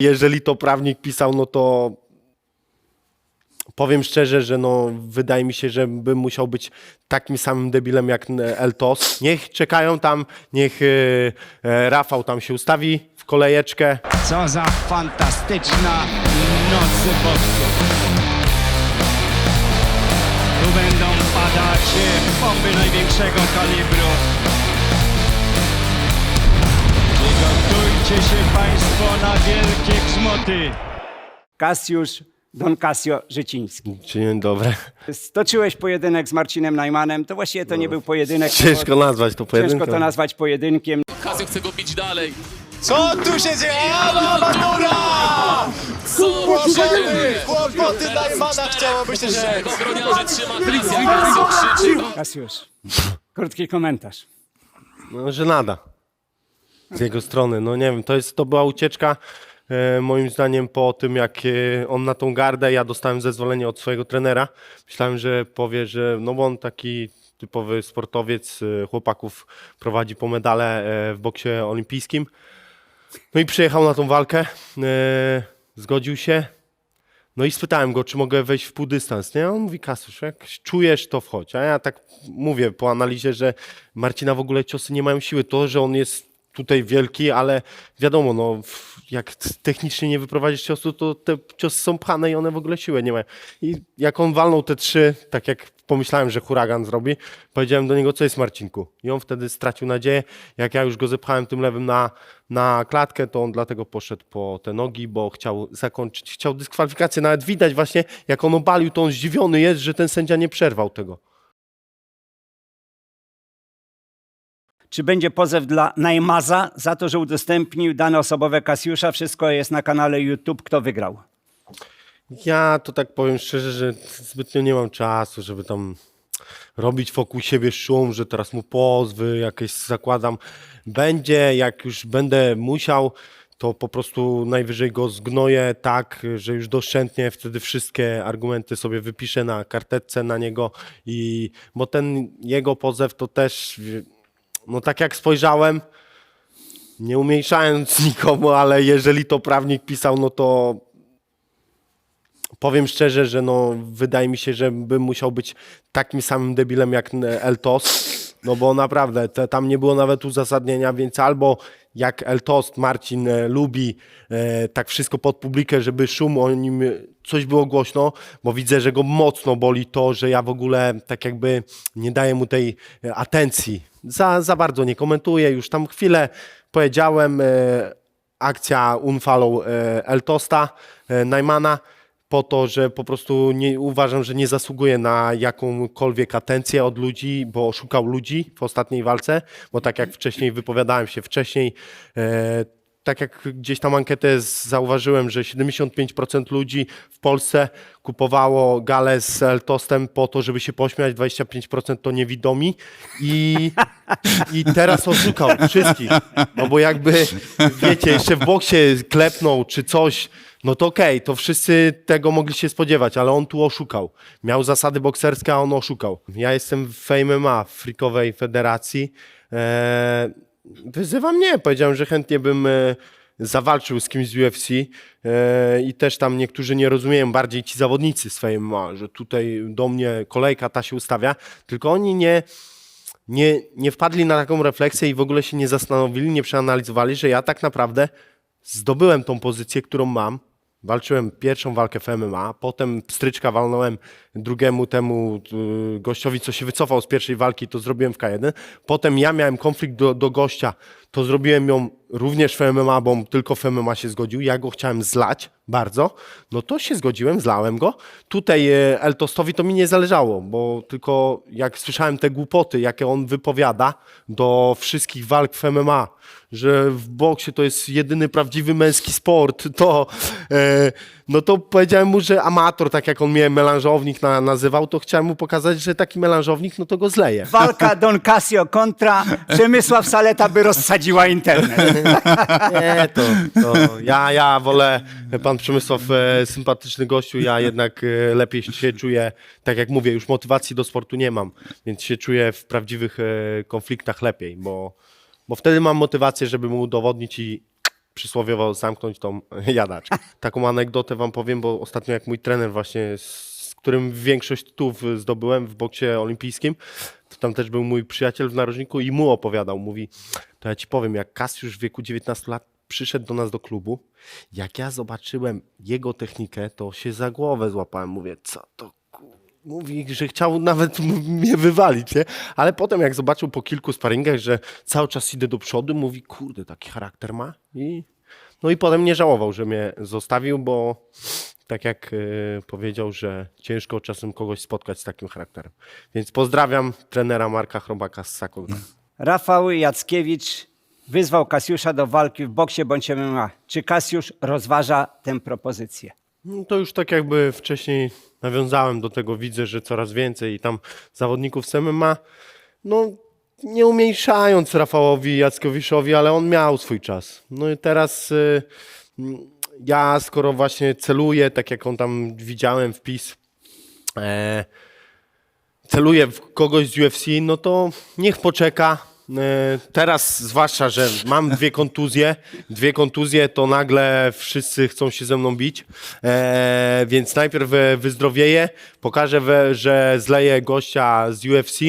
Jeżeli to prawnik pisał, no to powiem szczerze, że no, wydaje mi się, że bym musiał być takim samym debilem jak Eltos. Niech czekają tam, niech e, Rafał tam się ustawi w kolejeczkę. Co za fantastyczna noc boksu. Tu będą padać e, bomby największego kalibru. Przygotujcie się Państwo na wielkie grzmoty. Kasiusz Don Casio Życiński. Dzień dobry. Stoczyłeś pojedynek z Marcinem Najmanem, to właściwie to nie był pojedynek. Ciężko nazwać to Ciężko pojedynkiem. to nazwać pojedynkiem. Kasio chce go bić dalej. Co tu się dzieje? Co się dzieje? Kłopoty Najmana chciałoby się rzec. Trzyma krzyczy. Kasiusz, krótki komentarz. No, żenada. Z jego strony. No nie wiem, to, jest, to była ucieczka e, moim zdaniem po tym, jak e, on na tą gardę, ja dostałem zezwolenie od swojego trenera. Myślałem, że powie, że no bo on taki typowy sportowiec, e, chłopaków prowadzi po medale w boksie olimpijskim. No i przyjechał na tą walkę, zgodził się. No i spytałem go, czy mogę wejść w pół dystans, nie? On mówi, Kasusz, jak czujesz, to wchodź. A ja tak mówię po analizie, że Marcina w ogóle ciosy nie mają siły. To, że on jest tutaj wielki, ale wiadomo, no, jak technicznie nie wyprowadzisz ciosu, to te ciosy są pchane i one w ogóle siły nie mają. I jak on walnął te trzy, tak jak pomyślałem, że huragan zrobi, powiedziałem do niego, co jest Marcinku. I on wtedy stracił nadzieję. Jak ja już go zepchałem tym lewym na, na klatkę, to on dlatego poszedł po te nogi, bo chciał zakończyć, chciał dyskwalifikację. Nawet widać właśnie, jak on obalił, to on zdziwiony jest, że ten sędzia nie przerwał tego. Czy będzie pozew dla Najmaza za to, że udostępnił dane osobowe Kasiusza? Wszystko jest na kanale YouTube. Kto wygrał? Ja to tak powiem szczerze, że zbytnio nie mam czasu, żeby tam robić wokół siebie szum, że teraz mu pozwy jakieś zakładam. Będzie, jak już będę musiał, to po prostu najwyżej go zgnoję tak, że już doszczętnie wtedy wszystkie argumenty sobie wypiszę na karteczce na niego i bo ten jego pozew to też no tak jak spojrzałem, nie umniejszając nikomu, ale jeżeli to prawnik pisał, no to powiem szczerze, że no, wydaje mi się, że bym musiał być takim samym debilem jak Eltos. No bo naprawdę, te, tam nie było nawet uzasadnienia, więc albo jak Eltost Marcin e, lubi e, tak wszystko pod publikę, żeby szum o nim e, coś było głośno, bo widzę, że go mocno boli to, że ja w ogóle tak jakby nie daję mu tej e, atencji. Za, za bardzo nie komentuję, już tam chwilę powiedziałem, e, akcja unfollow e, Eltosta, e, Najmana, po to, że po prostu nie, uważam, że nie zasługuje na jakąkolwiek atencję od ludzi, bo szukał ludzi w ostatniej walce, bo tak jak wcześniej wypowiadałem się wcześniej, tak jak gdzieś tam ankietę zauważyłem, że 75% ludzi w Polsce kupowało galę z Eltostem po to, żeby się pośmiać, 25% to niewidomi i, i teraz oszukał wszystkich. No bo jakby, wiecie, jeszcze w boksie klepnął czy coś, no to okej, to wszyscy tego mogli się spodziewać, ale on tu oszukał. Miał zasady bokserskie, a on oszukał. Ja jestem w MMA, w Freakowej Federacji. Eee, wyzywa mnie. Powiedziałem, że chętnie bym e, zawalczył z kimś z UFC e, i też tam niektórzy nie rozumieją, bardziej ci zawodnicy MMA, że tutaj do mnie kolejka ta się ustawia, tylko oni nie, nie, nie wpadli na taką refleksję i w ogóle się nie zastanowili, nie przeanalizowali, że ja tak naprawdę zdobyłem tą pozycję, którą mam. Walczyłem pierwszą walkę w MMA, potem stryczka walnąłem drugiemu temu y, gościowi, co się wycofał z pierwszej walki, to zrobiłem w K1. Potem ja miałem konflikt do, do gościa, to zrobiłem ją również w MMA, bo tylko w MMA się zgodził. Ja go chciałem zlać bardzo, no to się zgodziłem, zlałem go. Tutaj e, Eltostowi to mi nie zależało, bo tylko jak słyszałem te głupoty, jakie on wypowiada do wszystkich walk w MMA, że w boksie to jest jedyny prawdziwy męski sport, to e, no to powiedziałem mu, że amator, tak jak on mnie melanżownik na, nazywał, to chciałem mu pokazać, że taki melanżownik, no to go zleje. Walka Don Casio kontra Przemysław Saleta by rozsadziła internet. Nie, to, to ja, ja wolę, pan Przemysław, e, sympatyczny gościu, ja jednak e, lepiej się czuję, tak jak mówię, już motywacji do sportu nie mam, więc się czuję w prawdziwych e, konfliktach lepiej, bo, bo wtedy mam motywację, żeby mu udowodnić i przysłowiowo zamknąć tą jadaczkę. Taką anegdotę wam powiem, bo ostatnio jak mój trener właśnie, z którym większość tytułów zdobyłem w boksie olimpijskim, to tam też był mój przyjaciel w narożniku i mu opowiadał, mówi, to ja ci powiem, jak Kasiusz w wieku 19 lat przyszedł do nas do klubu, jak ja zobaczyłem jego technikę, to się za głowę złapałem, mówię, co to Mówi, że chciał nawet mnie wywalić, nie? Ale potem jak zobaczył po kilku sparingach, że cały czas idę do przodu, mówi, kurde, taki charakter ma. I, no i potem nie żałował, że mnie zostawił, bo tak jak y, powiedział, że ciężko czasem kogoś spotkać z takim charakterem. Więc pozdrawiam trenera Marka Chrobaka z Sakol. Rafał Jackiewicz wyzwał Kasiusza do walki w boksie bądź MMA. Czy Kasiusz rozważa tę propozycję? No to już tak jakby wcześniej nawiązałem do tego, widzę, że coraz więcej tam zawodników z MMA, no nie umniejszając Rafałowi Jackowiszowi, ale on miał swój czas. No i teraz y, mm, ja skoro właśnie celuję, tak jak on tam widziałem wpis, e, celuję w kogoś z UFC, no to niech poczeka. E, Teraz zwłaszcza, że mam dwie kontuzje, dwie kontuzje, to nagle wszyscy chcą się ze mną bić, e, więc najpierw e, wyzdrowieję, pokażę, że zleję gościa z UFC,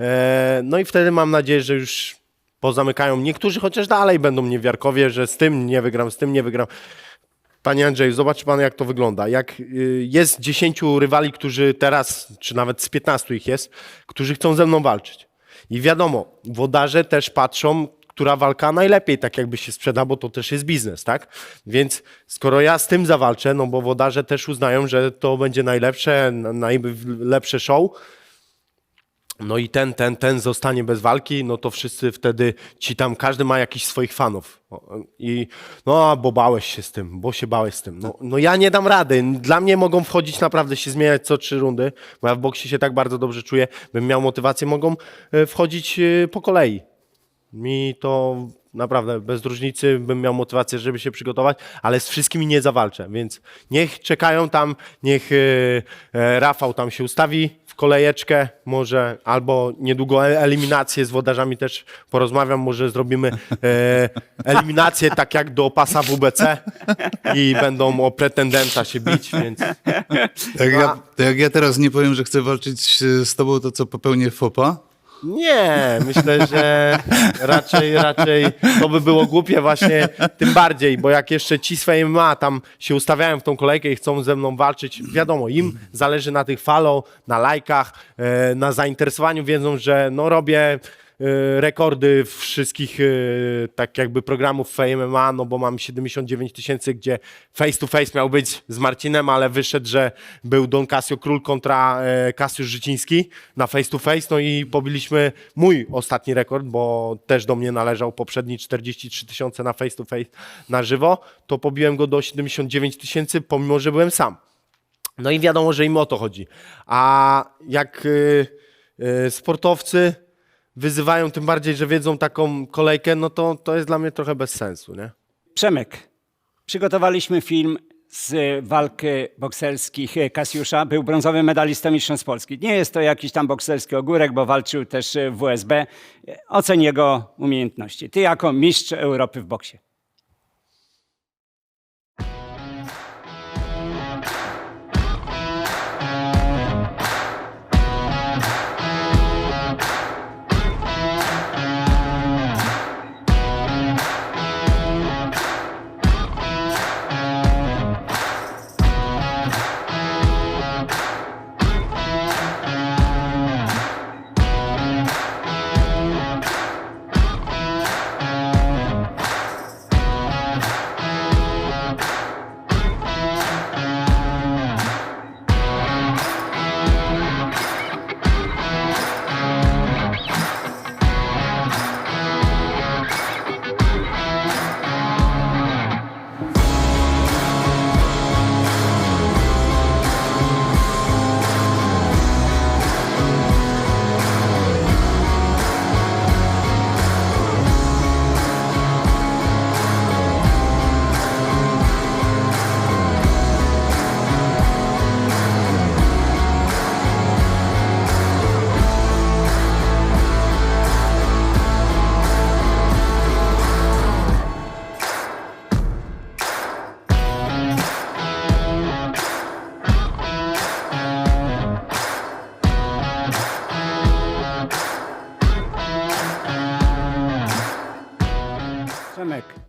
e, no i wtedy mam nadzieję, że już pozamykają. Niektórzy chociaż dalej będą niewiarkowie, że z tym nie wygram, z tym nie wygram. Panie Andrzeju, zobacz pan, jak to wygląda. Jak y, jest 10 rywali, którzy teraz, czy nawet z 15 ich jest, którzy chcą ze mną walczyć. I wiadomo, wodarze też patrzą, która walka najlepiej tak jakby się sprzeda, bo to też jest biznes, tak? Więc skoro ja z tym zawalczę, no bo wodarze też uznają, że to będzie najlepsze, na- najlepsze show, no i ten, ten, ten zostanie bez walki, no to wszyscy wtedy ci tam, każdy ma jakichś swoich fanów. I no, bo bałeś się z tym, bo się bałeś z tym. No, no ja nie dam rady. Dla mnie mogą wchodzić naprawdę się zmieniać co trzy rundy, bo ja w boksie się tak bardzo dobrze czuję, bym miał motywację, mogą e, wchodzić e, po kolei. Mi to naprawdę bez różnicy bym miał motywację, żeby się przygotować, ale z wszystkimi nie zawalczę, więc niech czekają tam, niech e, Rafał tam się ustawi kolejeczkę, może albo niedługo e- eliminację z wodarzami też porozmawiam, może zrobimy e, eliminację tak jak do pasa WBC i będą o pretendenta się bić, więc Tak ja, to jak ja teraz nie powiem, że chcę walczyć z tobą, to co popełnię fopa? Nie, myślę, że raczej, raczej to by było głupie właśnie tym bardziej, bo jak jeszcze ci swoje ma tam się ustawiają w tą kolejkę i chcą ze mną walczyć, wiadomo, im zależy na tych follow, na lajkach, e, na zainteresowaniu, wiedzą, że no robię rekordy wszystkich e, tak jakby programów w MMA, no bo mam 79 tysięcy, gdzie face to face miał być z Marcinem, ale wyszedł, że był Don Casio Król kontra e, Kasiusz Życiński na face to face, no i pobiliśmy mój ostatni rekord, bo też do mnie należał poprzedni 43 tysiące na face to face na żywo, to pobiłem go do 79 tysięcy, pomimo, że byłem sam. No i wiadomo, że im o to chodzi. A jak sportowcy wyzywają, tym bardziej, że wiedzą taką kolejkę, no to to jest dla mnie trochę bez sensu, nie? Przemek, przygotowaliśmy film z walk e, bokserskich e, Kasiusza. Był brązowym medalistą Mistrzostw Polski. Nie jest to jakiś tam bokserski ogórek, bo walczył też e, w WSB. E, Oceń jego umiejętności. Ty jako mistrz Europy w boksie.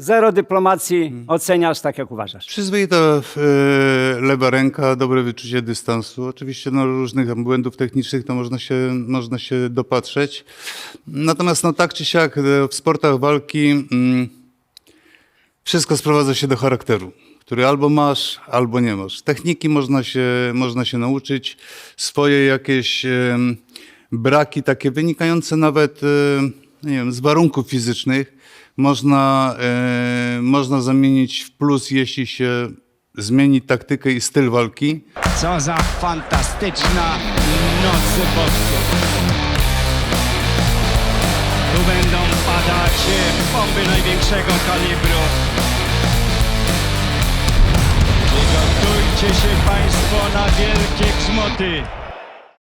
Zero dyplomacji, oceniasz tak jak uważasz. Przyzwoita e, lewa ręka, dobre wyczucie dystansu. Oczywiście no, różnych błędów technicznych to można się, można się dopatrzeć. Natomiast no, tak czy siak e, w sportach walki mm, wszystko sprowadza się do charakteru, który albo masz, albo nie masz. Techniki można się, można się nauczyć, swoje jakieś em, braki takie wynikające nawet e, nie wiem, z warunków fizycznych można, e, można zamienić w plus, jeśli się zmieni taktykę i styl walki. Co za fantastyczna noc boksu. Tu będą padać bomby największego kalibru. Przygotujcie się Państwo na wielkie grzmoty.